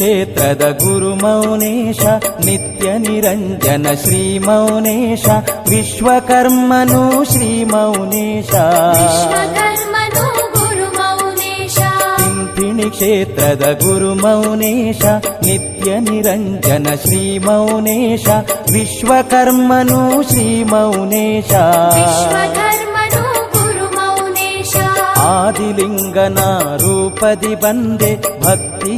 ಕ್ಷೇತ್ರದ ಗುರು ಮೌನೇಶ ನಿತ್ಯ ನಿರಂಜನ ಶ್ರೀ ಮೌನೇಶ ವಿಶ್ವಕರ್ಮನು ಶ್ರೀ ಮೌನೇಶ ವಿಶ್ವಕರ್ಮನು ಗುರು ಮೌನೇಶ ತಿಂಥಿಣಿ ಕ್ಷೇತ್ರದ ಗುರು ಮೌನೇಶ ನಿತ್ಯ ನಿರಂಜನ ಶ್ರೀ ಮೌನೇಶ ವಿಶ್ವಕರ್ಮನು ಶ್ರೀ ಮೌನೇಶ ವಿಶ್ವಕರ್ಮನು ಗುರು ಮೌನೇಶ ಆದಿಲಿಂಗನ ರೂಪದಿ ಬಂದೆ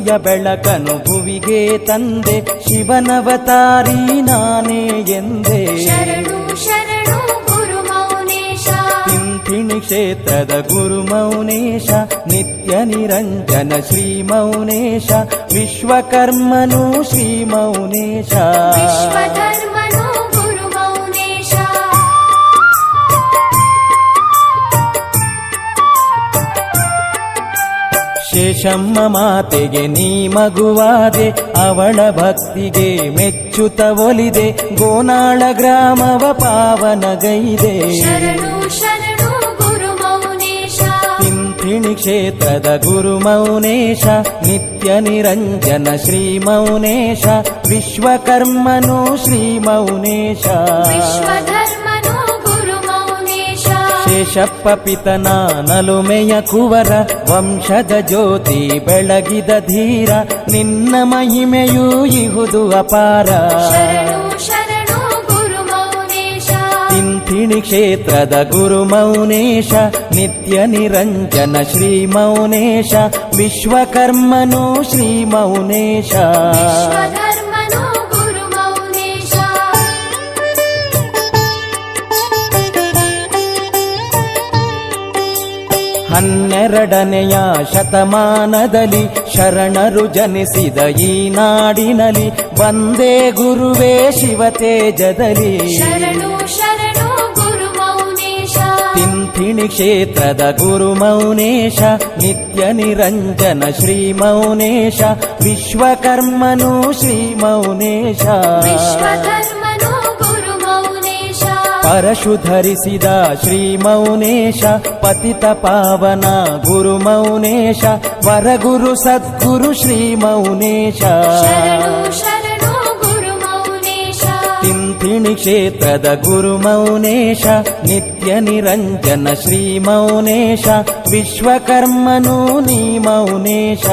ಭಕ್ತಿಯ ಬೆಳಕನು ಭುವಿಗೆ ತಂದೆ ಶಿವನವತಾರಿ ನಾನೇ ಎಂದೆ ಶರಣು ಶರಣು ಗುರು ಮೌನೇಶ ತಿಂಥಿಣಿ ಕ್ಷೇತ್ರದ ಗುರು ಮೌನೇಶ ನಿತ್ಯ ನಿರಂಜನ ಶ್ರೀ ಮೌನೇಶ ವಿಶ್ವಕರ್ಮನು ಶ್ರೀ ಮೌನೇಶ ಶೇಷಮ್ಮ ಮಾತೆಗೆ ನೀ ಮಗುವಾದೆ ಅವಳ ಭಕ್ತಿಗೆ ಮೆಚ್ಚುತ ಒಲಿದೆ ಗೋನಾಳ ಗ್ರಾಮವ ಪಾವನಗೈದೆ. ತಿಂಥಿಣಿ ಕ್ಷೇತ್ರದ ಗುರು ಮೌನೇಶ ನಿತ್ಯ ನಿರಂಜನ ಶ್ರೀ ಮೌನೇಶ ವಿಶ್ವಕರ್ಮನು ಶ್ರೀ ಮೌನೇಶ. ಶೇಷಪ್ಪ ಪಿತನ ನಲುಮೆಯ ಕುವರ ವಂಶದ ಜ್ಯೋತಿ ಬೆಳಗಿದ ಧೀರ ನಿನ್ನ ಮಹಿಮೆಯೂ ಇಹುದು ಅಪಾರ. ತಿಂಥಿಣಿ ಕ್ಷೇತ್ರದ ಗುರು ಮೌನೇಶ ನಿತ್ಯ ನಿರಂಜನ ಶ್ರೀ ಮೌನೇಶ ವಿಶ್ವಕರ್ಮನು ಶ್ರೀ ಮೌನೇಶ. ಹನ್ನೆರಡನೆಯ ಶತಮಾನದಲ್ಲಿ ಶರಣರು ಜನಿಸಿದ ಈ ನಾಡಿನಲ್ಲಿ ಬಂದೇ ಗುರುವೇ ಶಿವತೇಜದಲ್ಲಿ ತಿಂಥಿಣಿ ಕ್ಷೇತ್ರದ ಗುರು ಮೌನೇಶ ನಿತ್ಯ ನಿರಂಜನ ಶ್ರೀ ಮೌನೇಶ ವಿಶ್ವಕರ್ಮನು ಶ್ರೀ ಮೌನೇಶ. ಪರಶು ಧರಿಸಿದ ಶ್ರೀ ಮೌನೇಶ ಪತಿತ ಪಾವನ ಗುರು ಮೌನೇಶ ವರಗುರು ಸದ್ಗುರು ಶ್ರೀ ಮೌನೇಶ ಶರಣು ಶರಣು ಗುರು ಮೌನೇಶ ತಿಂಥಿಣಿ ಕ್ಷೇತ್ರದ ಗುರು ಮೌನೇಶ ನಿತ್ಯ ನಿರಂಜನ ಶ್ರೀ ಮೌನೇಶ ವಿಶ್ವಕರ್ಮನು ನೀ ಮೌನೇಶ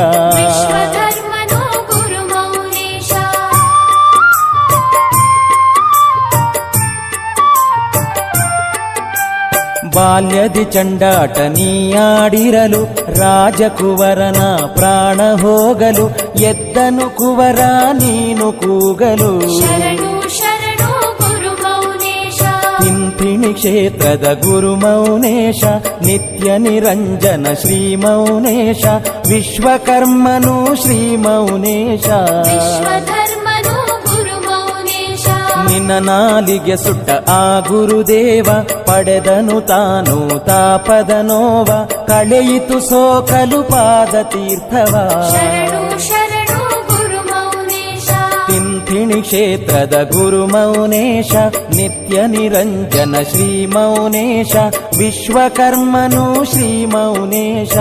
ಬಾಲ್ಯದಿ ಚಂಡಾಟ ನೀಯಾಡಿರಲು ರಾಜಕುವರನ ಪ್ರಾಣ ಹೋಗಲು ಎದ್ದನು ಕುವರ ನೀನು ಕೂಗಲು ಶರಣು ಶರಣು ಗುರು ಮೌನೇಶ ತಿಂಥಿಣಿ ಕ್ಷೇತ್ರದ ಗುರು ಮೌನೇಶ ನಿತ್ಯ ನಿರಂಜನ ಶ್ರೀ ಮೌನೇಶ ವಿಶ್ವಕರ್ಮನು ಶ್ರೀ ಮೌನೇಶ ವಿಶ್ವಧರ್ಮನು ಗುರು ಮೌನೇಶ ನಿನ್ನ ನಾಲಿಗೆ ಸುಟ್ಟ ಆ ಗುರುದೇವ ಪಡೆದನು ತಾನು ತಾಪದ ನೋವ ಕಳೆಯಿತು ಸೋಕಲು ಪಾದ ತೀರ್ಥವ ಶರಣು ಶರಣು ಗುರು ಮೌನೇಶ ತಿಂಥಿಣಿ ಕ್ಷೇತ್ರದ ಗುರು ಮೌನೇಶ ನಿತ್ಯ ನಿರಂಜನ ಶ್ರೀ ಮೌನೇಶ ವಿಶ್ವಕರ್ಮನು ಶ್ರೀ ಮೌನೇಶ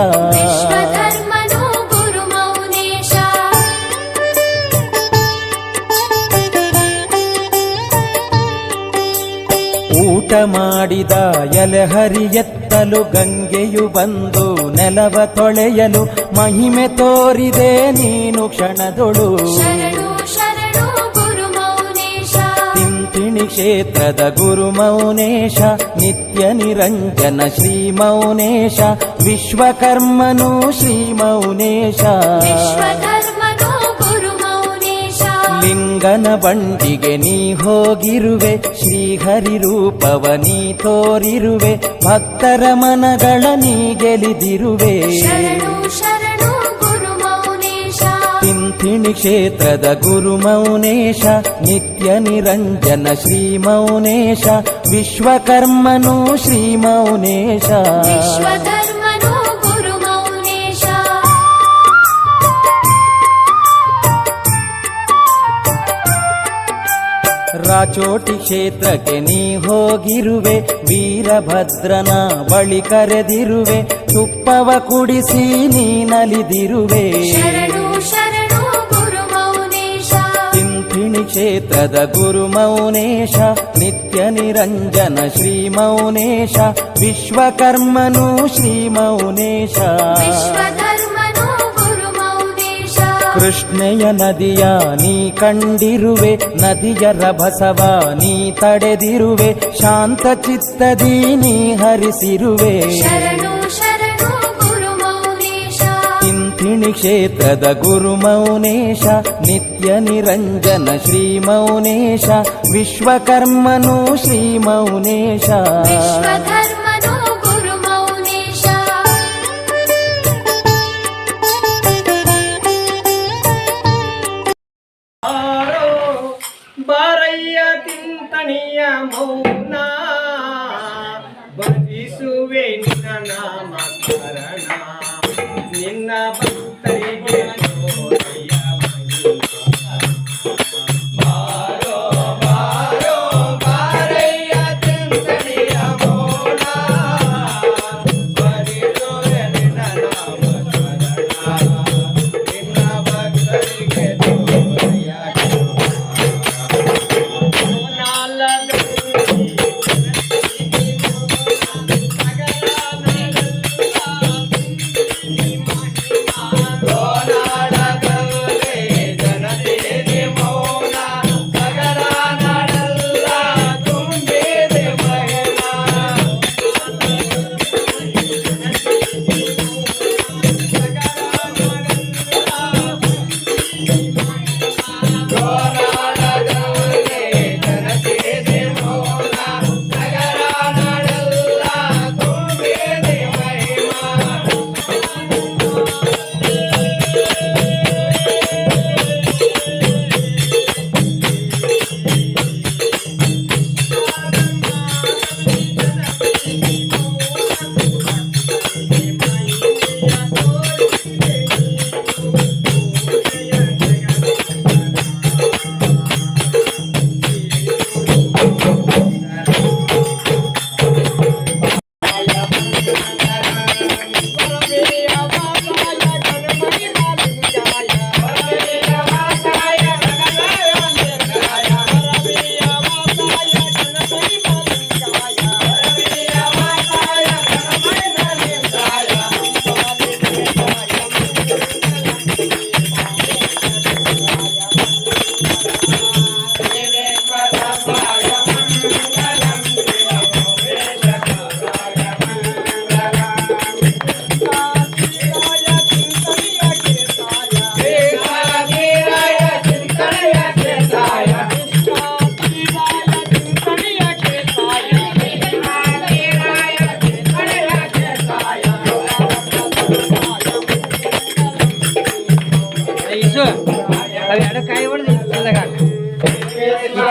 ಊಟ ಮಾಡಿದ ಎಲೆಹರಿ ಎತ್ತಲು ಗಂಗೆಯು ಬಂದು ನೆಲವ ತೊಳೆಯಲು ಮಹಿಮೆ ತೋರಿದೆ ನೀನು ಕ್ಷಣದೊಳು. ತಿಂತಿಣಿ ಕ್ಷೇತ್ರದ ಗುರು ಮೌನೇಶ ನಿತ್ಯ ನಿರಂಜನ ಶ್ರೀ ಮೌನೇಶ ವಿಶ್ವಕರ್ಮನು ಶ್ರೀ ಮೌನೇಶ. ಲಿಂಗನ ಬಂಡಿಗೆ ನೀ ಹೋಗಿರುವೆ ಶ್ರೀಹರಿ ರೂಪವ ನೀ ತೋರಿರುವೆ ಭಕ್ತರ ಮನಗಳ ನೀ ಗೆಲಿದಿರುವೆ. ತಿಂಥಿಣಿ ಕ್ಷೇತ್ರದ ಗುರು ಮೌನೇಶ ನಿತ್ಯ ನಿರಂಜನ ಶ್ರೀ ಮೌನೇಶ ವಿಶ್ವಕರ್ಮನು ಶ್ರೀ ಮೌನೇಶ. ರಾಚೋಟಿ ಕ್ಷೇತ್ರಕ್ಕೆ ನೀ ಹೋಗಿರುವೆ ವೀರಭದ್ರನ ಬಳಿ ಕರೆದಿರುವೆ ತುಪ್ಪವ ಕುಡಿಸಿ ನೀ ನಲಿದಿರುವೆ ಶರಣು ಶರಣು ಗುರು ತಿಂಥಿಣಿ ಕ್ಷೇತ್ರದ ಗುರು ಮೌನೇಶ ನಿತ್ಯ ನಿರಂಜನ ಶ್ರೀ ಮೌನೇಶ ವಿಶ್ವಕರ್ಮನು ಶ್ರೀ ಮೌನೇಶ ವಿಶ್ವಧರ್ಮನು ಗುರು ಮೌನೇಶ ಕೃಷ್ಣೆಯ ನದಿಯ ನೀ ಕಂಡಿರುವೆ ನದಿಯ ರಭಸವ ನೀ ತಡೆದಿರುವೆ ಶಾಂತ ಚಿತ್ತದಿ ನೀ ಹರಿಸಿರುವೆ ಶರಣು ಶರಣು ಗುರು ಮೌನೇಶ ತಿಂಥಿಣಿ ಕ್ಷೇತ್ರದ ಗುರು ಮೌನೇಶ ನಿತ್ಯ ನಿರಂಜನ ಶ್ರೀ ಮೌನೇಶ ವಿಶ್ವಕರ್ಮನು ಶ್ರೀ ಮೌನೇಶ ತಿಂತಣಿಯ ಮೌನ ಭಜಿಸುವೆ ನಿನ್ನ ನಾಮ ಕಾರಣ ನಿನ್ನ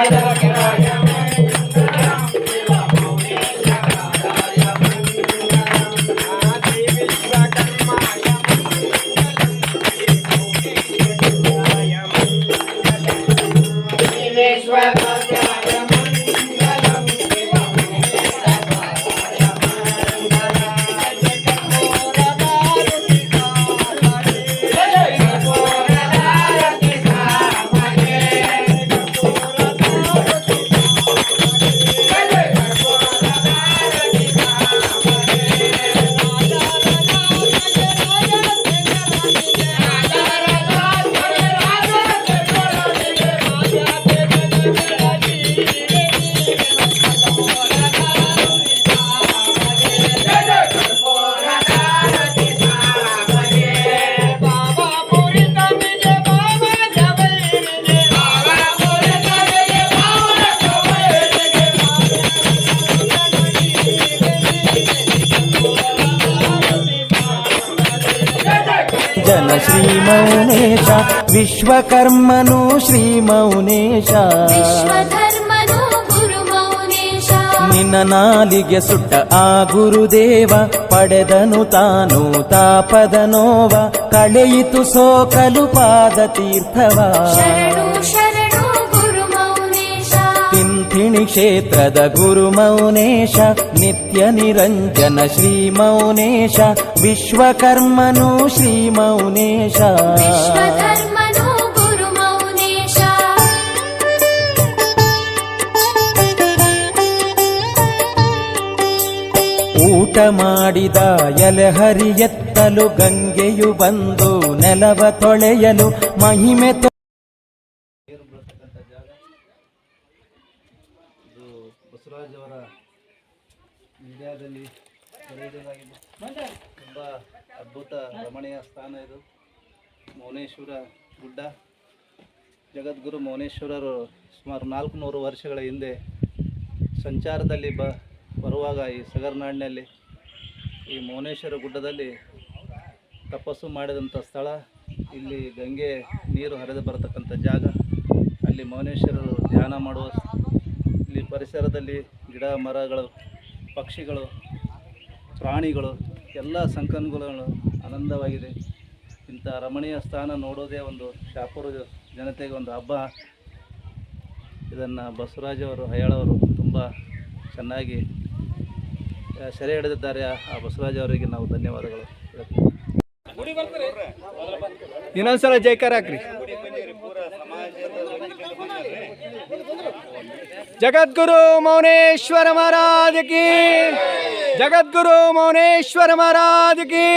I don't know. ಜನ ಶ್ರೀ ಮೌನೇಶ ವಿಶ್ವಕರ್ಮನು ಶ್ರೀ ಮೌನೇಶ ವಿಶ್ವಧರ್ಮನು ಗುರು ಮೌನೇಶ ನಿನ್ನ ನಾಲಿಗೆ ಸುಟ್ಟ ಆ ಗುರುದೇವ ಪಡೆದನು ತಾನು ತಾಪದ ನೋವ ಕಳೆಯಿತು ಸೋಕಲು ಪಾದ ತೀರ್ಥವ ರುಕ್ಮಿಣಿ ಕ್ಷೇತ್ರದ ಗುರು ಮೌನೇಶ ನಿತ್ಯ ನಿರಂಜನ ಶ್ರೀ ಮೌನೇಶ ವಿಶ್ವಕರ್ಮನು ಶ್ರೀ ಮೌನೇಶ. ಊಟ ಮಾಡಿದ ಎಲೆಹರಿಯೆತ್ತಲು ಗಂಗೆಯು ಬಂದು ನೆಲವ ತೊಳೆಯಲು ಮಹಿಮೆ ಮೀಡಿಯಾದಲ್ಲಿ ಬೆಳೆಯುವುದಾಗಿದೆ ತುಂಬ ಅದ್ಭುತ ರಮಣೀಯ ಸ್ಥಾನ ಇದು. ಮೌನೇಶ್ವರ ಗುಡ್ಡ. ಜಗದ್ಗುರು ಮೌನೇಶ್ವರರು ಸುಮಾರು ನಾಲ್ಕುನೂರು ವರ್ಷಗಳ ಹಿಂದೆ ಸಂಚಾರದಲ್ಲಿ ಬ ಬರುವಾಗ ಈ ಸಗರ್ನಾಡಿನಲ್ಲಿ ಈ ಮೌನೇಶ್ವರ ಗುಡ್ಡದಲ್ಲಿ ತಪಸ್ಸು ಮಾಡಿದಂಥ ಸ್ಥಳ. ಇಲ್ಲಿ ಗಂಗೆ ನೀರು ಹರಿದು ಬರತಕ್ಕಂಥ ಜಾಗ. ಅಲ್ಲಿ ಮೌನೇಶ್ವರರು ಧ್ಯಾನ ಮಾಡುವ ಇಲ್ಲಿ ಪರಿಸರದಲ್ಲಿ ಗಿಡ ಮರಗಳು ಪಕ್ಷಿಗಳು, ಪ್ರಾಣಿಗಳು, ಎಲ್ಲ ಸಂಕನ್ಗಳು ಆನಂದವಾಗಿದೆ. ಇಂಥ ರಮಣೀಯ ಸ್ಥಾನ ನೋಡೋದೇ ಒಂದು ಶಾಪುರ ಜನತೆಗೆ ಒಂದು ಹಬ್ಬ. ಇದನ್ನು ಬಸವರಾಜ್ ಅವರು ಹಯಾಳವರು ತುಂಬ ಚೆನ್ನಾಗಿ ಸೆರೆ ಹಿಡಿದಿದ್ದಾರೆ. ಆ ಬಸವರಾಜ್ ಅವರಿಗೆ ನಾವು ಧನ್ಯವಾದಗಳು. ಇನ್ನೊಂದ್ಸಲ ಜೈಕಾರ ಹಾಕ್ರಿ. जगद्गुरु मौनेश्वर महाराज की। जगद्गुरु मौनेश्वर महाराज की।